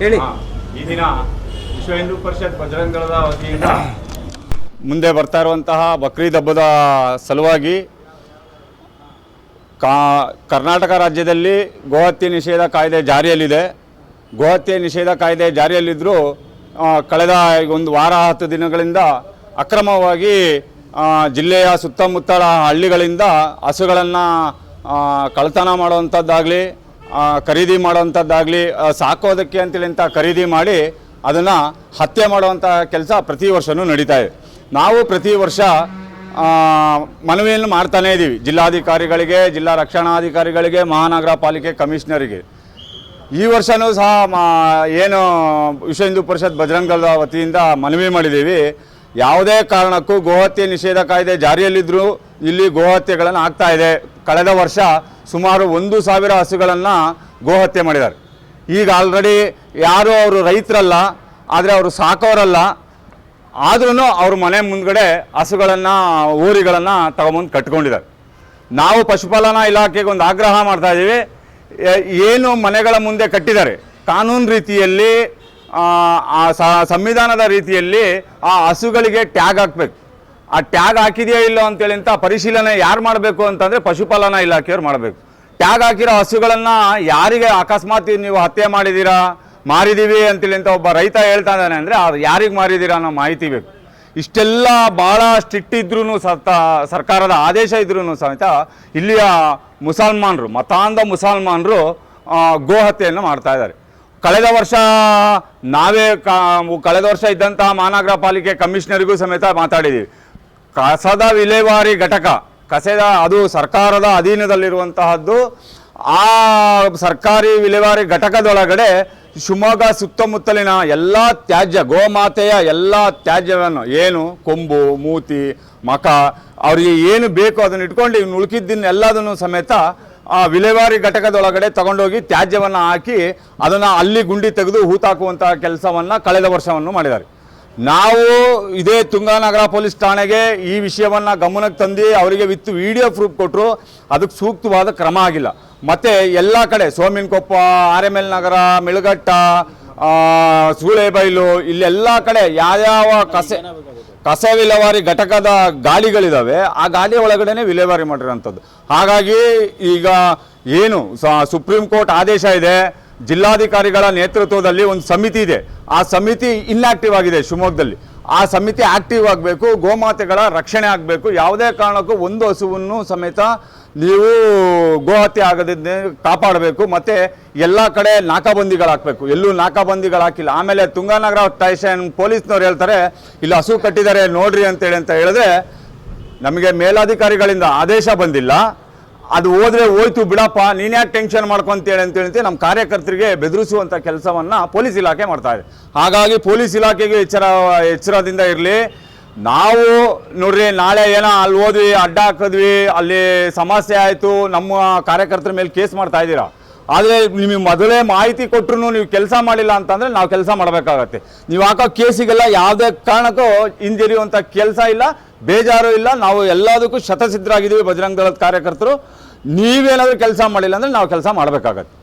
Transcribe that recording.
ಹೇಳಿ. ಈ ದಿನ ವಿಶ್ವ ಹಿಂದೂ ಪರಿಷತ್ ಬಜರಂಗ ದಳದ ವತಿಯಿಂದ ಮುಂದೆ ಬರ್ತಾ ಇರುವಂತಹ ಬಕ್ರೀದ್ ಹಬ್ಬದ ಸಲುವಾಗಿ ಕಾ ಕರ್ನಾಟಕ ರಾಜ್ಯದಲ್ಲಿ ಗೋಹತ್ಯೆ ನಿಷೇಧ ಕಾಯ್ದೆ ಜಾರಿಯಲ್ಲಿದೆ. ಗೋಹತ್ಯೆ ನಿಷೇಧ ಕಾಯ್ದೆ ಜಾರಿಯಲ್ಲಿದ್ದರೂ ಕಳೆದ ಈಗ ಒಂದು ವಾರ ಹತ್ತು ದಿನಗಳಿಂದ ಅಕ್ರಮವಾಗಿ ಜಿಲ್ಲೆಯ ಸುತ್ತಮುತ್ತಲ ಹಳ್ಳಿಗಳಿಂದ ಹಸುಗಳನ್ನು ಕಳ್ತನ ಮಾಡುವಂಥದ್ದಾಗಲಿ ಖರೀದಿ ಮಾಡುವಂಥದ್ದಾಗಲಿ ಸಾಕೋದಕ್ಕೆ ಅಂತೇಳಿ ಅಂತ ಖರೀದಿ ಮಾಡಿ ಅದನ್ನು ಹತ್ಯೆ ಮಾಡುವಂಥ ಕೆಲಸ ಪ್ರತಿ ವರ್ಷವೂ ನಡೀತಾ ಇದೆ. ನಾವು ಪ್ರತಿ ವರ್ಷ ಮನವಿಯನ್ನು ಮಾಡ್ತಾನೇ ಇದ್ದೀವಿ. ಜಿಲ್ಲಾಧಿಕಾರಿಗಳಿಗೆ, ಜಿಲ್ಲಾ ರಕ್ಷಣಾಧಿಕಾರಿಗಳಿಗೆ, ಮಹಾನಗರ ಪಾಲಿಕೆ ಕಮಿಷನರಿಗೆ. ಈ ವರ್ಷವೂ ಸಹ ಏನು ವಿಶ್ವ ಹಿಂದೂ ಪರಿಷತ್ ಬಜರಂಗದ ವತಿಯಿಂದ ಮನವಿ ಮಾಡಿದ್ದೀವಿ. ಯಾವುದೇ ಕಾರಣಕ್ಕೂ ಗೋಹತ್ಯೆ ನಿಷೇಧ ಕಾಯ್ದೆ ಜಾರಿಯಲ್ಲಿದ್ದರೂ ಇಲ್ಲಿ ಗೋಹತ್ಯೆಗಳನ್ನು ಆಗ್ತಾ ಇದೆ. ಕಳೆದ ವರ್ಷ ಸುಮಾರು ಒಂದು ಸಾವಿರ ಹಸುಗಳನ್ನು ಗೋಹತ್ಯೆ ಮಾಡಿದ್ದಾರೆ. ಈಗ ಆಲ್ರೆಡಿ ಯಾರು ಅವರು ರೈತರಲ್ಲ ಆದರೆ ಅವರು ಸಾಕೋರಲ್ಲ. ಆದ್ರೂ ಅವ್ರ ಮನೆ ಮುಂದ್ಗಡೆ ಹಸುಗಳನ್ನು ಊರಿಗಳನ್ನು ತಗೊಂಬಂದು ಕಟ್ಕೊಂಡಿದ್ದಾರೆ. ನಾವು ಪಶುಪಾಲನಾ ಇಲಾಖೆಗೆ ಒಂದು ಆಗ್ರಹ ಮಾಡ್ತಾ ಇದ್ದೀವಿ. ಏನು ಮನೆಗಳ ಮುಂದೆ ಕಟ್ಟಿದ್ದಾರೆ. ಕಾನೂನು ರೀತಿಯಲ್ಲಿ ಆ, ಸಂವಿಧಾನದ ರೀತಿಯಲ್ಲಿ ಆ ಹಸುಗಳಿಗೆ ಟ್ಯಾಗ್ ಹಾಕ್ಬೇಕು. ಆ ಟ್ಯಾಗ್ ಹಾಕಿದೆಯಾ ಇಲ್ಲೋ ಅಂತೇಳಿ ಅಂತ ಪರಿಶೀಲನೆ ಯಾರು ಮಾಡಬೇಕು ಅಂತಂದರೆ ಪಶುಪಾಲನಾ ಇಲಾಖೆಯವ್ರು ಮಾಡಬೇಕು. ಟ್ಯಾಗ್ ಹಾಕಿರೋ ಹಸುಗಳನ್ನು ಯಾರಿಗೆ ಅಕಸ್ಮಾತ್ ನೀವು ಹತ್ಯೆ ಮಾಡಿದ್ದೀರಾ ಮಾರಿದ್ದೀವಿ ಅಂತೇಳಿ ಅಂತ ಒಬ್ಬ ರೈತ ಹೇಳ್ತಾ ಇದ್ದಾನೆ ಅಂದರೆ ಅದು ಯಾರಿಗೆ ಮಾರಿದ್ದೀರಾ ಅನ್ನೋ ಮಾಹಿತಿ ಬೇಕು. ಇಷ್ಟೆಲ್ಲ ಭಾಳ ಸ್ಟ್ರಿಕ್ಟ್ ಇದ್ರೂ ಸತ ಸರ್ಕಾರದ ಆದೇಶ ಇದ್ರೂ ಸಮೇತ ಇಲ್ಲಿಯ ಮುಸಲ್ಮಾನರು, ಮತಾಂಧ ಮುಸಲ್ಮಾನರು ಗೋಹತ್ಯೆಯನ್ನು ಮಾಡ್ತಾ ಇದ್ದಾರೆ. ಕಳೆದ ವರ್ಷ ನಾವೇ ಕಳೆದ ವರ್ಷ ಇದ್ದಂತಹ ಮಹಾನಗರ ಪಾಲಿಕೆ ಕಮಿಷನರಿಗೂ ಸಮೇತ ಮಾತಾಡಿದ್ದೀವಿ ಕಸದ ವಿಲೇವಾರಿ ಘಟಕ, ಕಸದ ಅದು ಸರ್ಕಾರದ ಅಧೀನದಲ್ಲಿರುವಂತಹದ್ದು, ಆ ಸರ್ಕಾರಿ ವಿಲೇವಾರಿ ಘಟಕದೊಳಗಡೆ ಶಿವಮೊಗ್ಗ ಸುತ್ತಮುತ್ತಲಿನ ಎಲ್ಲ ತ್ಯಾಜ್ಯ, ಗೋಮಾತೆಯ ಎಲ್ಲ ತ್ಯಾಜ್ಯವನ್ನು, ಏನು ಕೊಂಬು, ಮೂತಿ, ಮಕ, ಅವರಿಗೆ ಏನು ಬೇಕೋ ಅದನ್ನು ಇಟ್ಕೊಂಡು ಇವ್ನು ಉಳುಕಿದ್ದಿನ ಎಲ್ಲದನ್ನು ಸಮೇತ ಆ ವಿಲೇವಾರಿ ಘಟಕದೊಳಗಡೆ ತಗೊಂಡೋಗಿ ತ್ಯಾಜ್ಯವನ್ನು ಹಾಕಿ ಅದನ್ನು ಅಲ್ಲಿ ಗುಂಡಿ ತೆಗೆದು ಹೂತಾಕುವಂತಹ ಕೆಲಸವನ್ನು ಕಳೆದ ವರ್ಷವನ್ನು ಮಾಡಿದ್ದಾರೆ. ನಾವು ಇದೇ ತುಂಗಾನಗರ ಪೊಲೀಸ್ ಠಾಣೆಗೆ ಈ ವಿಷಯವನ್ನು ಗಮನಕ್ಕೆ ತಂದು ಅವರಿಗೆ ವಿತ್ ವಿಡಿಯೋ ಪ್ರೂಫ್ ಕೊಟ್ಟರು ಅದಕ್ಕೆ ಸೂಕ್ತವಾದ ಕ್ರಮ ಆಗಿಲ್ಲ. ಮತ್ತು ಎಲ್ಲ ಕಡೆ Sominakoppa, R M L Nagar, Milagatta Sulebailu ಇಲ್ಲೆಲ್ಲ ಕಡೆ ಯಾವ್ಯಾವ ಕಸೆ, ಕಸ ವಿಲೇವಾರಿ ಘಟಕದ ಗಾಡಿಗಳಿದಾವೆ, ಆ ಗಾಡಿ ಒಳಗಡೆನೆ ವಿಲೇವಾರಿ ಮಾಡಿರೋಂಥದ್ದು. ಹಾಗಾಗಿ ಈಗ ಏನು ಸುಪ್ರೀಂ ಕೋರ್ಟ್ ಆದೇಶ ಇದೆ. ಜಿಲ್ಲಾಧಿಕಾರಿಗಳ ನೇತೃತ್ವದಲ್ಲಿ ಒಂದು ಸಮಿತಿ ಇದೆ. ಆ ಸಮಿತಿ ಇನ್ಆಕ್ಟಿವ್ ಆಗಿದೆ ಶಿವಮೊಗ್ಗದಲ್ಲಿ. ಆ ಸಮಿತಿ ಆಕ್ಟಿವ್ ಆಗಬೇಕು, ಗೋಮಾತೆಗಳ ರಕ್ಷಣೆ ಆಗಬೇಕು. ಯಾವುದೇ ಕಾರಣಕ್ಕೂ ಒಂದು ಹಸುವನ್ನು ಸಮೇತ ನೀವು ಗೋಹತ್ಯೆ ಆಗದಿದ್ದ ಕಾಪಾಡಬೇಕು. ಮತ್ತು ಎಲ್ಲ ಕಡೆ ನಾಕಾಬಂದಿಗಳು ಹಾಕಬೇಕು. ಎಲ್ಲೂ ನಾಕಾಬಂದಿಗಳು ಹಾಕಿಲ್ಲ. ಆಮೇಲೆ ತುಂಗಾನಗರ ಸ್ಟೇಷನ್ ಪೊಲೀಸ್ನವ್ರು ಹೇಳ್ತಾರೆ, ಇಲ್ಲಿ ಹಸು ಕಟ್ಟಿದ್ದಾರೆ ನೋಡ್ರಿ ಅಂತೇಳಿ ಅಂತ ಹೇಳಿದ್ರೆ ನಮಗೆ ಮೇಲಾಧಿಕಾರಿಗಳಿಂದ ಆದೇಶ ಬಂದಿಲ್ಲ. ಅದು ಹೋದ್ರೆ ಹೋಯ್ತು ಬಿಡಪ್ಪ, ನೀನ್ ಯಾಕೆ ಟೆನ್ಷನ್ ಮಾಡ್ಕೊಂತೇಳಿ ಅಂತ ಹೇಳ್ತಿ ನಮ್ಮ ಕಾರ್ಯಕರ್ತರಿಗೆ ಬೆದರಿಸುವಂಥ ಕೆಲಸವನ್ನ ಪೊಲೀಸ್ ಇಲಾಖೆ ಮಾಡ್ತಾ ಇದೆ. ಹಾಗಾಗಿ ಪೊಲೀಸ್ ಇಲಾಖೆಗೆ ಎಚ್ಚರ, ಎಚ್ಚರದಿಂದ ಇರಲಿ. ನಾವು ನೋಡ್ರಿ, ನಾಳೆ ಏನೋ ಅಲ್ಲಿ ಹೋದ್ವಿ, ಅಡ್ಡ ಹಾಕಿದ್ವಿ, ಅಲ್ಲಿ ಸಮಸ್ಯೆ ಆಯಿತು, ನಮ್ಮ ಕಾರ್ಯಕರ್ತರ ಮೇಲೆ ಕೇಸ್ ಮಾಡ್ತಾ ಇದ್ದೀರಾ? ಆದರೆ ನಿಮಗೆ ಮೊದಲೇ ಮಾಹಿತಿ ಕೊಟ್ಟರು ನೀವು ಕೆಲಸ ಮಾಡಿಲ್ಲ ಅಂತಂದರೆ ನಾವು ಕೆಲಸ ಮಾಡಬೇಕಾಗತ್ತೆ. ನೀವು ಹಾಕೋ ಕೇಸಿಗೆಲ್ಲ ಯಾವುದೇ ಕಾರಣಕ್ಕೂ ಹಿಂಜರಿಯುವಂಥ ಕೆಲಸ ಇಲ್ಲ. ಬೇಜಾರು ಇಲ್ಲ, ನಾವು ಎಲ್ಲದಕ್ಕೂ ಶತಸಿದ್ಧರಾಗಿದ್ದೀವಿ ಬಜರಂಗ ದಳದ ಕಾರ್ಯಕರ್ತರು. ನೀವೇನಾದರೂ ಕೆಲಸ ಮಾಡಿಲ್ಲ ಅಂದರೆ ನಾವು ಕೆಲಸ ಮಾಡಬೇಕಾಗತ್ತೆ.